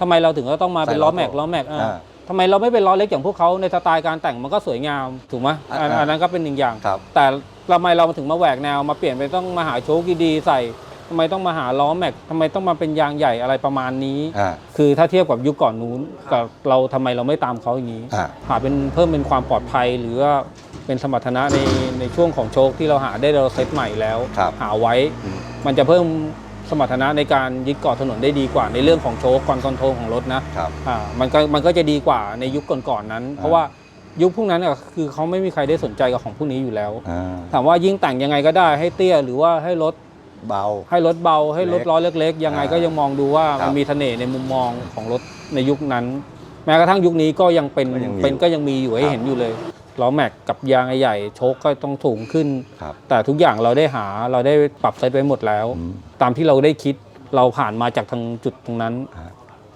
ทำไมเราถึงก็ต้องมาเป็นใส่ล้ล้ออแม็กโต้ล้อแม็กอ่าอ่าทำไมเราไม่เป็นล้อเล็กอย่างพวกเขาในสไตล์การแต่งมันก็สวยงามถูกไหมอันอ่า อันนั้นก็เป็นหนึ่งอย่าง ครับ แต่ทำไมเราถึงมาแหวกแนวมาเปลี่ยนไปต้องมาหาโชคดีๆใส่ทำไมต้องมาหาล้อแม็กทำไมต้องมาเป็นยางใหญ่อะไรประมาณนี้ อ่า คือถ้าเทียบกับยุคก่อนนู้นกับเราทำไมเราไม่ตามเขาอย่างนี้ อ่า หาเป็นเพิ่มเป็นความปลอดภัยหรือว่าเป็นสมรรถนะในในช่วงของโชคที่เราหาได้เราเซตใหม่แล้ว ครับหาไว้อืม มันจะเพิ่ม สมรรถนะในการยึดเกาะถนนได้ดีกว่า ในเรื่องของโชคความคอนโทรลของรถนะครับ อ่ามันก็มันก็จะดีกว่าในยุคก่อนๆนั้น เพราะว่ายุคพวกนั้นอะคือเขาไม่มีใครได้สนใจกับของพวกนี้อยู่แล้ว อ่า ถามว่ายิ่งแต่งยังไงก็ได้ให้เตี้ยหรือว่าให้รถเบา ให้รถเบา ให้รถเล็กล้อเล็กๆ ยังไงก็ยังมองดูว่าครัมันบมีเสน่ห์ในมุมมองของรถในยุคนั้น แม้กระทั่งยุคนี้ก็ยังเป็นก็ยังมีเป็นก็ยังมีอยู่ให้ครับเห็นอยู่เลย ล้อแม็กกับยางใหญ่ๆโชคก็ต้องสูงขึ้น ครับ แต่ทุกอย่างเราได้หาเราได้ปรับเซตไว้หมดแล้ว อืม ตามที่เราได้คิดเราผ่านมาจากทางจุดตรงนั้นอ่า